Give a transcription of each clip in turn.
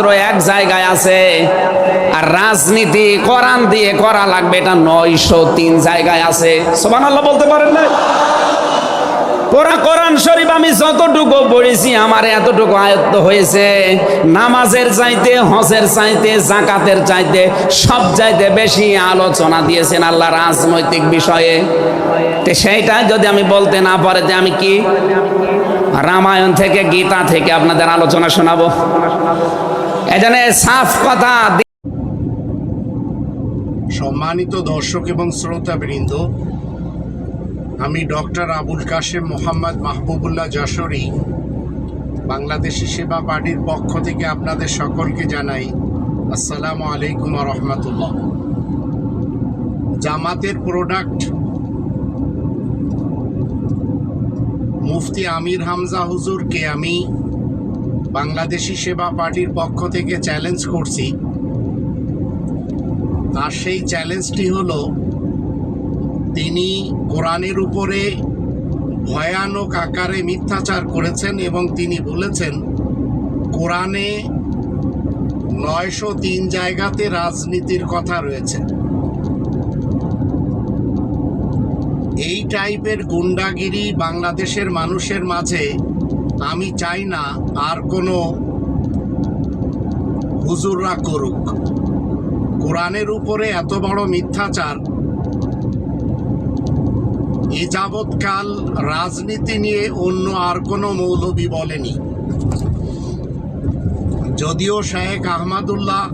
মাত্র এক জায়গায় আছে। আর রাজনীতি, কোরআন দিয়ে করা লাগবে, এটা নয়শো তিন জায়গায় আছে। সোমান আল্লাহ বলতে পারেন না? পুরা কোরআন শরীফ আমি যতটুকু পড়েছি, আমার এতটুকু আয়ত্ত হয়েছে। নামাজের চাইতে, হজের চাইতে, জাকাতের চাইতে সব চাইতে বেশি আলোচনা দিয়েছেন আল্লাহ রাজনৈতিক বিষয়ে। তো সেইটা যদি আমি বলতে না পারে যে আমি কি? রামায়ণ থেকে, গীতা থেকে আপনাদের আলোচনা শোনাবো। সাফ কথা সম্মানিত দর্শক এবং শ্রোতাবৃন্দ, আমি ডক্টর আবুল কাশেম মোহাম্মদ মাহবুবুল্লাহ যশোরী, বাংলাদেশি সেবা পার্টির পক্ষ থেকে আপনাদের সকলকে জানাই আসসালামু আলাইকুম রহমতুল্লাহ। জামাতের প্রোডাক্ট মুফতি আমির হামজা হুজুরকে আমি বাংলাদেশি সেবা পার্টির পক্ষ থেকে চ্যালেঞ্জ করছি। আর সেই চ্যালেঞ্জটি হলো, তিনি কোরআনের উপরে ভয়ানক আকারে মিথ্যাচার করেছেন এবং তিনি বলেছেন, কোরআনে নয়শো তিন জায়গাতে রাজনীতির কথা রয়েছে। এই টাইপের গুন্ডাগিরি বাংলাদেশের মানুষের মাঝে আমি চাই না আর কোনো হুজুররা করুক। কোরআনের উপরে এত বড় মিথ্যাচার। এ যাবৎকাল রাজনীতি নিয়ে অন্য আর কোনো মৌলবি বলেনি। যদিও শাহেক আহমদুল্লাহ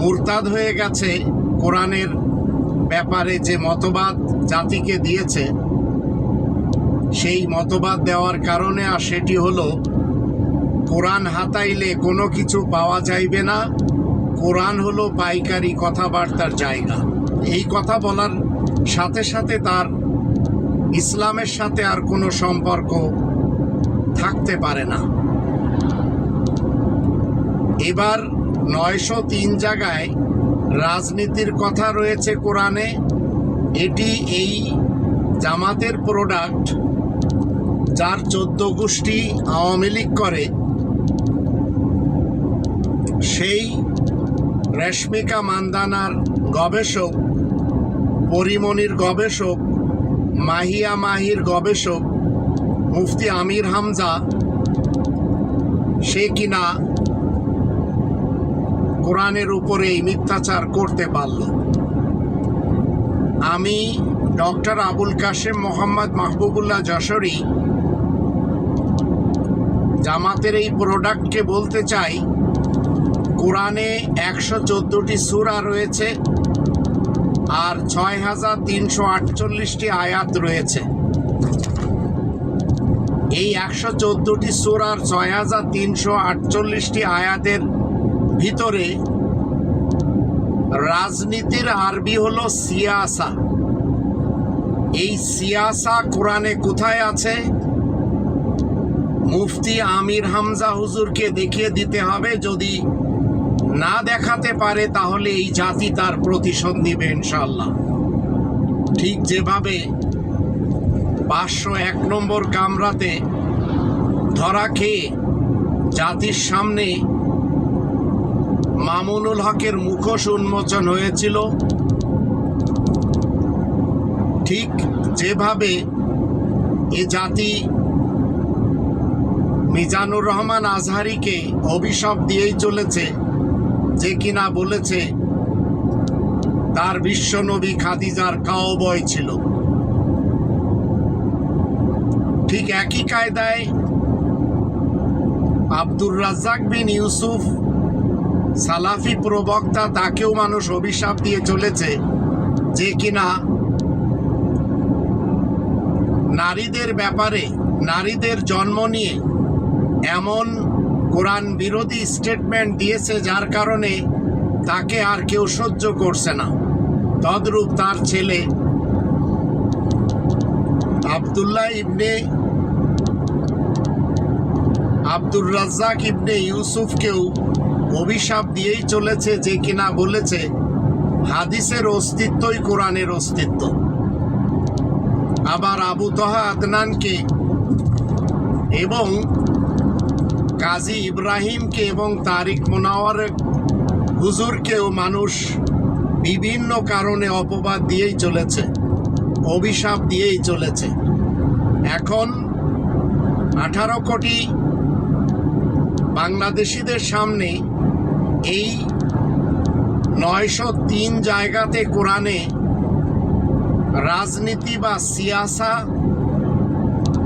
মুরতাদ হয়ে গেছে কোরআনের ব্যাপারে যে মতবাদ জাতিকে দিয়েছে সেই মতবাদ দেওয়ার কারণে, আর সেটি হলো, কোরআন হাতাইলে কোনো কিছু পাওয়া যাইবে না। কোরআন হলো পাইকারি কথাবার্তার জায়গা। এই কথা বলার সাথে সাথে তার ইসলামের সাথে আর কোনো সম্পর্ক থাকতে পারে না। এবার নয়শো তিন জায়গায় রাজনীতির কথা রয়েছে কোরআনে। এটি এই জামাতের প্রোডাক্ট যার চোদ্দ গোষ্ঠী আওয়ামী লীগ করে, সেই রেশমিকা মান্দানার গবেষক পরিমণির গবেষক, মাহিয়া মাহির গবেষক, মুফতি আমির হামজা, সে কিনা কোরআনের উপরে এই মিথ্যাচার করতে পারল। আমি ডক্টর আবুল কাশেম মোহাম্মদ মাহবুবুল্লাহ যশোরী জামাতের এই প্রোডাক্টকে বলতে চাই, কোরআনে একশো চোদ্দোটি সুরা রয়েছে আর ছয় হাজার তিনশো আটচল্লিশটি আয়াত রয়েছে। এই একশো চোদ্দোটি সুরার ছয় হাজার তিনশো আটচল্লিশটি আয়াতের ভিতরে রাজনীতির আরবি হলো সিয়াসা। এই সিয়াসা কোরআনে কোথায় আছে? মুফতি আমির হামজা হুজুরকে দেখিয়ে দিতে হবে, যদি না দেখাতে পারে তাহলে এই জাতি তার প্রতিশোধ নিবে ইনশাল্লাহ ঠিক যেভাবে পাঁচশো এক নম্বর কামরাতে ধরা খেয়ে জাতির সামনে মামুনুল হকের মুখোশ উন্মোচন হয়েছিল, ঠিক যেভাবে এ জাতি মিজানুর রহমান আজহারিকে অভিশাপ দিয়েই চলেছে, যে কিনা বলেছে, তার বিশ্বনবী খাদিজার কাউবয় ছিল। ঠিক একই কায়দায় আব্দুর রাজ্জাক বিন ইউসুফ, সালাফি প্রবক্তা, তাকেও মানুষ অভিশাপ দিয়ে চলেছে, যে কিনা নারীদের ব্যাপারে, নারীদের জন্ম নিয়ে এমন কোরআন বিরোধী স্টেটমেন্ট দিয়েছে যার কারণে তাকে আর কেউ সহ্য করছে না। তদ্রূপ তার ছেলে আবদুল্লাহ ইবনে আব্দুর রাজ্জাক ইবনে ইউসুফকেও অভিশাপ দিয়েই চলেছে যে কিনা বলেছে, হাদিসের অস্তিত্বই কোরআনের অস্তিত্ব। আবার আবু তহা আদনানকে এবং কাজী ইব্রাহিমকে এবং তারিক মোনাওয়ার হুজুরকেও মানুষ বিভিন্ন কারণে অপবাদ দিয়েই চলেছে, অভিশাপ দিয়েই চলেছে। এখন আঠারো কোটি বাংলাদেশিদের সামনে এই নয়শো তিন জায়গাতে কোরআনে রাজনীতি বা সিয়াসা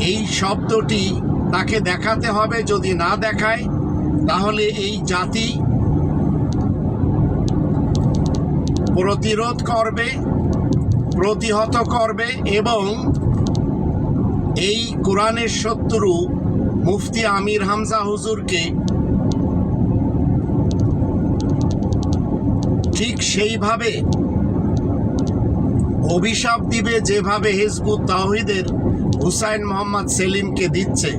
এই শব্দটি তাকে দেখাতে হবে, যদি না দেখায়, তাহলে এই জাতি প্রতিরোধ করবে, প্রতিহত করবে এবং এই কোরআনের শত্রু মুফতি আমির হামজা হুজুরকে ঠিক সেইভাবে অভিশাপ দিবে যেভাবে হিজবুত তাহিদের হুসাইন মোহাম্মদ সেলিমকে দিচ্ছে।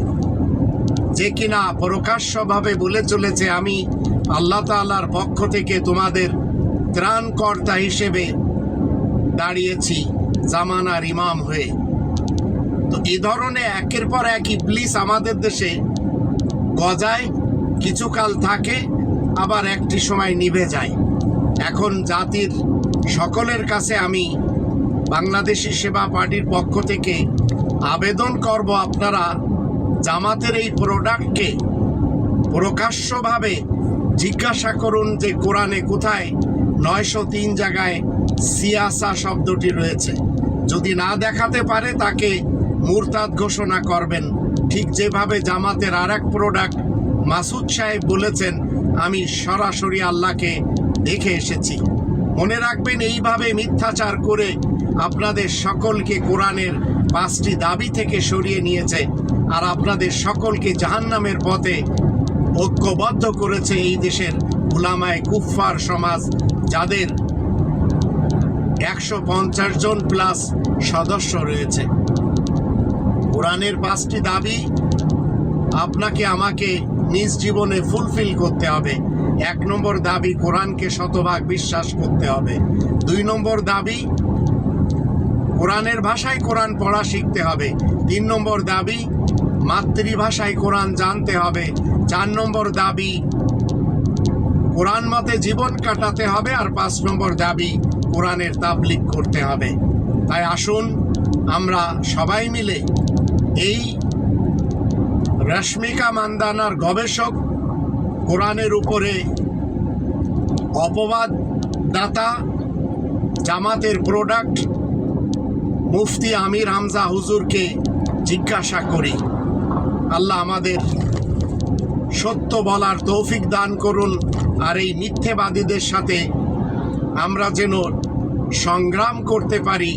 যে কিনা প্রকাশ্যভাবে বলে চলেছে, আমি আল্লাহ তাআলার পক্ষ থেকে তোমাদের ত্রাণকর্তা হিসেবে দাঁড়িয়েছি জামানার ইমাম হয়ে। তো এ ধরনের একের পর এক ইবলিস আমাদের দেশে গজায়, কিছুকাল থাকে, আবার একটি সময় নিভে যায়। এখন জাতির সকলের কাছে আমি বাংলাদেশি সেবা পার্টির পক্ষ থেকে আবেদন করব, আপনারা জামাতের এই প্রোডাক্টকে প্রকাশ্যভাবে জিজ্ঞাসা করুন যে কোরআনে কোথায় নয়শো তিন জায়গায় সিয়াসা শব্দটি রয়েছে। যদি না দেখাতে পারে, তাকে মুরতাদ ঘোষণা করবেন। ঠিক যেভাবে জামাতের আর এক প্রোডাক্ট মাসুদ সাহেব বলেছেন, আমি সরাসরি আল্লাহকে দেখে এসেছি। মনে রাখবেন, এইভাবে মিথ্যাচার করে আপনাদের সকলকে কোরআনের পাঁচটি দাবি থেকে সরিয়ে নিয়েছে আর আপনাদের সকলকে জাহান্নামের পথে ঐক্যবদ্ধ করেছে এই দেশের উলামায় কুফফার সমাজ, যাদের একশো পঞ্চাশ জন প্লাস সদস্য রয়েছে। কোরআনের পাঁচটি দাবি, আপনাকে, আমাকে নিজ জীবনে ফুলফিল করতে হবে। এক নম্বর দাবি, কোরআনকে শতভাগ বিশ্বাস করতে হবে। দুই নম্বর দাবি, কোরআনের ভাষায় কোরআন পড়া শিখতে হবে। তিন নম্বর দাবি, মাতৃভাষায় কোরআন জানতে হবে। চার নম্বর দাবি, কোরআন মতে জীবন কাটাতে হবে। আর পাঁচ নম্বর দাবি, কোরআনের তাবলিক করতে হবে। তাই আসুন, আমরা সবাই মিলে এই রশ্মিকা মান্দানার গবেষক, কোরআনের উপরে অপবাদ দাতা জামাতের প্রোডাক্ট মুফতি আমির হামজা হুজুরকে জিজ্ঞাসা করি। আল্লাহ আমাদের সত্য বলার তৌফিক দান করুন আর এই মিথ্যেবাদীদের সাথে আমরা যেন সংগ্রাম করতে পারি।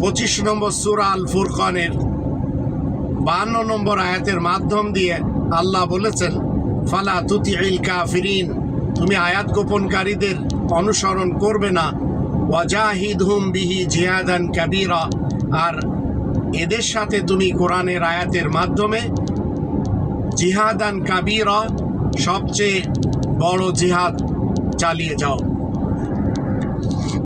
পঁচিশ নম্বর সুরা আল ফুরকানের বান্ন নম্বর আয়াতের মাধ্যম দিয়ে আল্লাহ বলেছেন, ফালা তুতি ইল কাফিরিন তুমি আয়াত গোপনকারীদের অনুসরণ করবে না। ওয়াজাহিদ হুম বিহি জিহাদান কাবিরা আর এদের সাথে তুমি কোরআনের আয়াতের মাধ্যমে জিহাদান কাবিরা সবচেয়ে বড় জিহাদ চালিয়ে যাও।